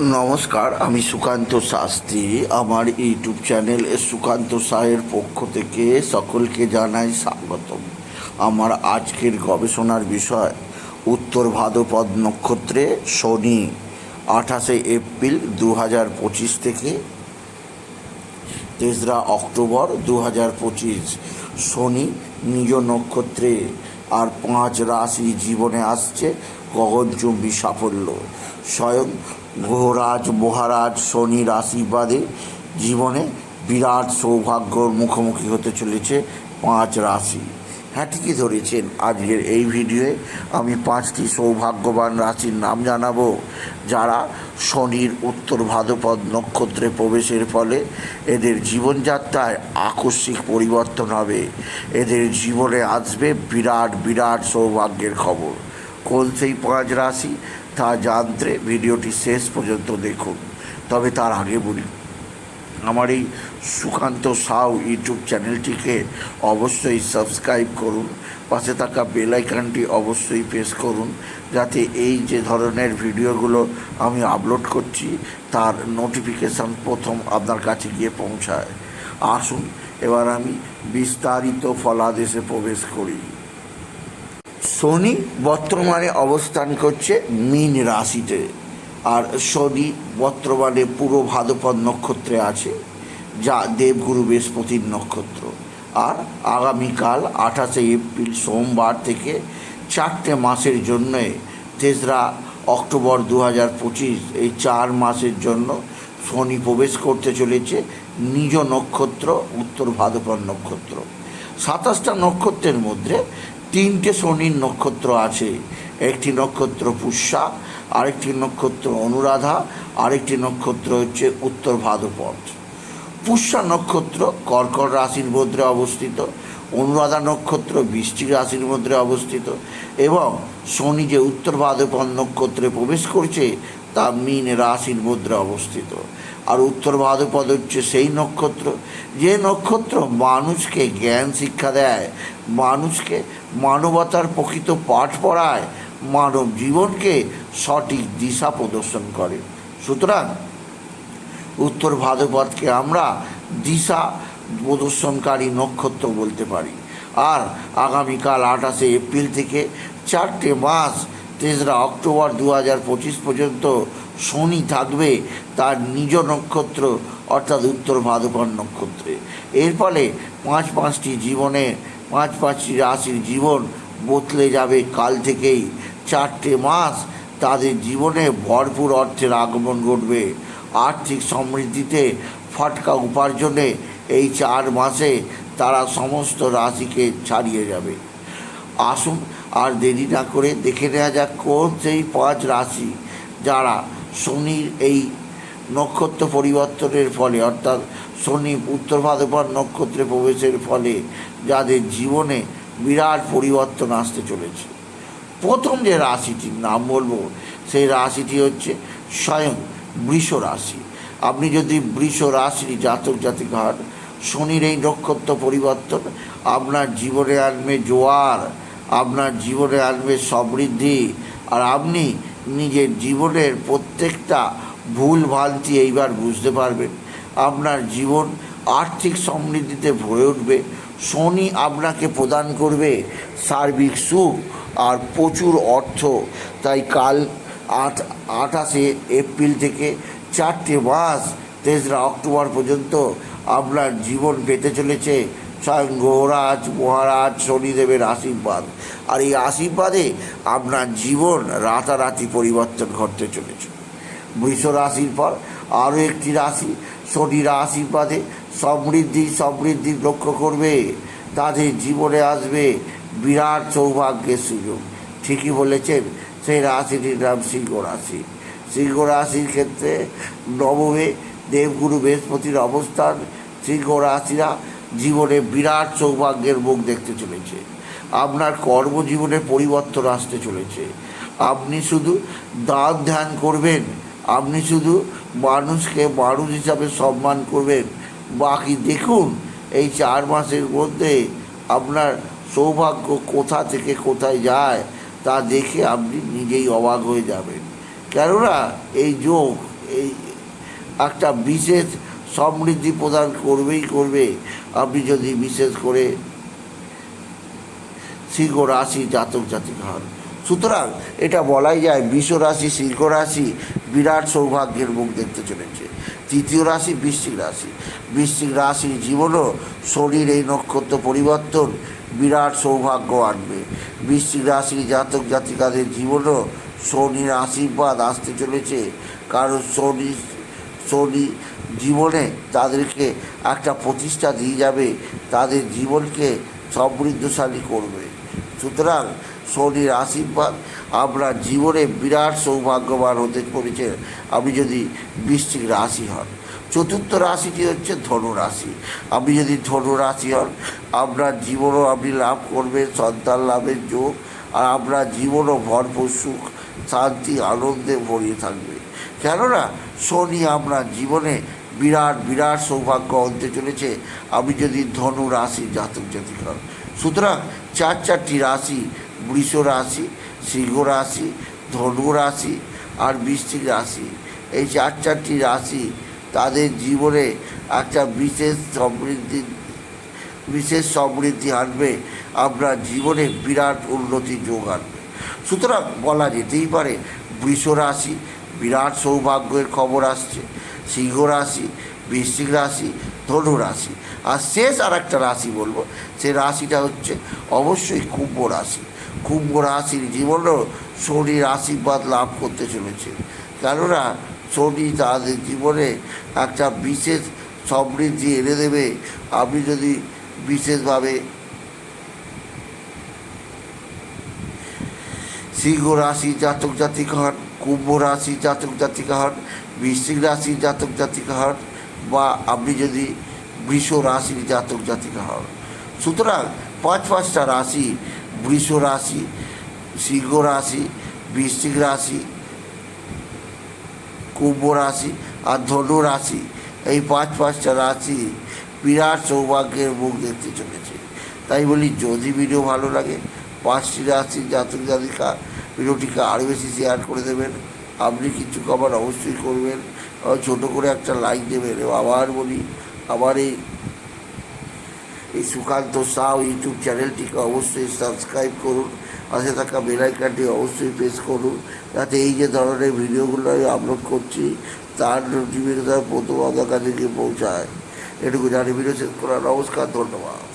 নমস্কার, আমি সুকান্ত শাস্ত্রী। আমার ইউটিউব চ্যানেল সুকান্ত সাহের পক্ষ থেকে সকলকে জানাই স্বাগতম। আমার আজকের গবেষণার বিষয়, উত্তর ভাদ্রপদ নক্ষত্রে শনি, আঠাশে এপ্রিল দু হাজার পঁচিশ থেকে তেসরা অক্টোবর দু হাজার পঁচিশ। শনি নিজ নক্ষত্রে, আর পাঁচ রাশি জীবনে আসছে গগনচুম্বী সাফল্য। স্বয়ং গ্রহরাজ মহারাজ শনির আশীর্বাদে জীবনে বিরাট সৌভাগ্যর মুখোমুখি হতে চলেছে পাঁচ রাশি। হ্যাঁ ঠিকই ধরেছেন। আজকের এই ভিডিওয়ে আমি পাঁচটি সৌভাগ্যবান রাশির নাম জানাব, যারা শনির উত্তর ভাদ্রপদ নক্ষত্রে প্রবেশের ফলে এদের জীবনযাত্রায় আকস্মিক পরিবর্তন হবে। এদের জীবনে আসবে বিরাট বিরাট সৌভাগ্যের খবর। কোন সেই পাঁচ রাশি? তা জানতে ভিডিওটি শেষ পর্যন্ত দেখুন। তবে তার আগে বলি, আমার এই সুকান্ত সাউ ইউটিউব চ্যানেলটিকে অবশ্যই সাবস্ক্রাইব করুন, পাশে থাকা বেলাইকানটি অবশ্যই প্রেস করুন, যাতে এই যে ধরনের ভিডিওগুলো আমি আপলোড করছি, তার নোটিফিকেশান প্রথম আপনার কাছে গিয়ে পৌঁছায়। আসুন, এবার আমি বিস্তারিত ফলাদেশে প্রবেশ করি। শনি বর্তমানে অবস্থান করছে মীন রাশিতে। আর শনি বর্তমানে পুরো ভাদ্রপদ নক্ষত্রে আছে, যা দেবগুরু বৃহস্পতির নক্ষত্র। আর আগামীকাল আঠাশে এপ্রিল, সোমবার থেকে চারটে মাসের জন্যে, তেসরা অক্টোবর দু হাজার পঁচিশ, এই চার মাসের জন্য শনি প্রবেশ করতে চলেছে নিজ নক্ষত্র, উত্তর ভাদ্রপদ নক্ষত্র। সাতাশটা নক্ষত্রের মধ্যে তিনটে শনির নক্ষত্র আছে। একটি নক্ষত্র পুষ্যা, আরেকটি নক্ষত্র অনুরাধা, আরেকটি নক্ষত্র হচ্ছে উত্তর ভাদ্রপদ পুষ্যা নক্ষত্র কর্কট রাশির মধ্যে অবস্থিত, অনুরাধা নক্ষত্র বৃষ্টিক রাশির মধ্যে অবস্থিত এবং শনি যে উত্তর ভাদ্রপদ নক্ষত্রে প্রবেশ করছে, তা মীন রাশির মধ্যে অবস্থিত। আর উত্তর ভাদ্রপদ হচ্ছে সেই নক্ষত্র, যে নক্ষত্র মানুষকে জ্ঞান শিক্ষা দেয়, মানুষকে মানবতার প্রকৃত পাঠ পড়ায়, মানব জীবনকে সঠিক দিশা প্রদর্শন করে। সুতরাং উত্তর ভাদ্রপদকে আমরা দিশা প্রদর্শনকারী নক্ষত্র বলতে পারি। আর আগামীকাল আঠাশে এপ্রিল থেকে চারটে মাস তেসরা অক্টোবর দু হাজার পঁচিশ পর্যন্ত শনি থাকবে তার নিজ নক্ষত্র, অর্থাৎ উত্তর ভাদ্রপদ নক্ষত্রে। এর ফলে পাঁচ পাঁচটি জীবনে, পাঁচ পাঁচটি রাশির জীবন বদলে যাবে কাল থেকেই। চারটে মাস তাদের জীবনে ভরপুর অর্থের আগমন ঘটবে। আর্থিক সমৃদ্ধিতে ফটকা উপার্জনে এই চার মাসে তারা সমস্ত রাশিকে ছাড়িয়ে যাবে। আসুন আর দেরি না করে দেখে নেওয়া যাক কোন সেই পাঁচ রাশি যারা শনির এই নক্ষত্র পরিবর্তনের ফলে, অর্থাৎ শনি উত্তর ভাদ্রপদ নক্ষত্রে প্রবেশের ফলে যাদের জীবনে বিরাট পরিবর্তন আসতে চলেছে। প্রথম যে রাশিটির নাম বলব, সেই রাশিটি হচ্ছে স্বয়ং বৃষ রাশি। আপনি যদি বৃষ রাশির জাতক জাতিক হন শনির এই নক্ষত্র পরিবর্তন আপনার জীবনে আনবে জোয়ার আপনার জীবনে আসবে সমৃদ্ধি। আর আপনি নিজের জীবনের প্রত্যেকটা ভুল ভ্রান্তি এইবার বুঝতে পারবেন। আপনার জীবন আর্থিক সমৃদ্ধিতে ভরে উঠবে। শনি আপনাকে প্রদান করবে সার্বিক সুখ আর প্রচুর অর্থ। তাই কাল আট, আঠাশে এপ্রিল থেকে চারটে মাস, তেসরা অক্টোবর পর্যন্ত আপনার জীবন পেতে চলেছে স্বয়ং গৌরাজ মহারাজ শনিদেবের আশীর্বাদ। আর এই আশীর্বাদে আপনার জীবন রাতারাতি পরিবর্তন ঘটতে চলেছে। বৃষ রাশির পর আরও একটি রাশি শনির আশীর্বাদে সমৃদ্ধি সমৃদ্ধি লক্ষ্য করবে। তাদের জীবনে আসবে বিরাট সৌভাগ্যের সুযোগ। ঠিকই বলেছেন, সেই রাশিটির নাম সিংহ রাশি। সিংহ রাশির ক্ষেত্রে নবমে দেবগুরু বৃহস্পতির অবস্থান। সিংহ রাশিরা জীবনে বিরাট সৌভাগ্যের মুখ দেখতে চলেছে। আপনার কর্মজীবনে পরিবর্তন আসতে চলেছে। আপনি শুধু দান ধ্যান করবেন, আপনি শুধু মানুষকে মানুষ হিসাবে সম্মান করবেন। বাকি দেখুন, এই চার মাসের মধ্যে আপনার সৌভাগ্য কোথা থেকে কোথায় যায়, তা দেখে আপনি নিজেই অবাক হয়ে যাবেন। কেননা, এই যোগ, এই একটা বিশেষ সমৃদ্ধি প্রদান করবেই করবে। আপনি যদি বিশেষ করে সিংহ রাশি জাতক জাতিক হন, সুতরাং এটা বলাই যায় বিশ্ব রাশি, সিংহ রাশি বিরাট সৌভাগ্যের মুখ দেখতে চলেছে। তৃতীয় রাশি বৃশ্চিক রাশি। বৃশ্চিক রাশির জীবনও শরীর এই নক্ষত্র পরিবর্তন, বিরাট সৌভাগ্য আনবে। বৃশ্চিক রাশির জাতক জাতিকাদের জীবনও শনির আশীর্বাদ আসতে চলেছে। কারণ শনি শনি জীবনে তাদেরকে একটা প্রতিষ্ঠা দিয়ে যাবে, তাদের জীবনকে সমৃদ্ধশালী করবে। সুতরাং শনির আশীর্বাদ আপনার জীবনে বিরাট সৌভাগ্যবান হতে চলেছে। আপনি যদি বৃশ্চিক রাশি হন, চতুর্থ রাশিটি হচ্ছে ধনু রাশি আপনি যদি ধনু রাশি হন, আপনার জীবনও আপনি লাভ করবেন, সন্তান লাভের যোগ আর আপনার জীবনও ভরপুর সুখ, শান্তি, আনন্দে ভরিয়ে থাকবে। কেননা শনি আপনার জীবনে বিরাট বিরাট সৌভাগ্য আনতে চলেছে। আমি যদি ধনু রাশি জাতক জাতিক হন সুতরাং চার চারটি রাশি, বৃষ রাশি, সিংহ রাশি, ধনু রাশি আর বৃশ্চিক রাশি। এই চার চারটি রাশি তাদের জীবনে একটা বিশেষ সমৃদ্ধি বিশেষ সমৃদ্ধি আনবে। আপনার জীবনে বিরাট উন্নতি যোগ আনবে। সুতরাং বলা যেতেই পারে, বৃষ রাশি বিরাট সৌভাগ্যের খবর আসছে। সিংহ রাশি, বৃশ্চিক রাশি, ধনু রাশি। আর শেষ আর একটা রাশি বলব, সে রাশিটা হচ্ছে অবশ্যই কুম্ভ রাশি। কুম্ভ রাশির জীবনেও শনির আশীর্বাদ লাভ করতে চলেছে। কেননা শনি তাদের জীবনে একটা বিশেষ সমৃদ্ধি এনে দেবে। আপনি যদি বিশেষভাবে সিংহ রাশি জাতক জাতিকা হন কুম্ভ রাশি, জাতক জাতিকা হন বৃশ্চিক রাশি, জাতক জাতিকা হন বা আপনি যদি বৃষ রাশির জাতক জাতিকা হন সুতরাং পাঁচ পাঁচটা রাশি, বৃষ রাশি, সিংহ রাশি, বৃশ্চিক রাশি, কুম্ভ রাশি, আর ধনু রাশি, এই পাঁচ পাঁচটা রাশি বিরাট সৌভাগ্যের মুখ দেখতে চলেছে। তাই বলি, যদি ভিডিও ভালো লাগে, পাঁচটি রাশি, জাতক জাতিকা ভিডিওটিকে আরও বেশি শেয়ার করে দেবেন। আপনি কিছু কবার অবশ্যই করবেন। ছোটো করে একটা লাইক দেবেন। এবং আবার বলি আবার এই এই সুকান্ত সাউ ইউটিউব চ্যানেলটিকে অবশ্যই সাবস্ক্রাইব করুন। পাশে থাকা বেলাইকানটি অবশ্যই প্রেস করুন। যাতে এই যে ধরনের ভিডিওগুলো আমি আপলোড করছি, তার নোটিফিকেশন প্রথম আপনার কাছে গিয়ে পৌঁছায়। এটুকু জানি ভিডিও শেষ করা নমস্কার, ধন্যবাদ।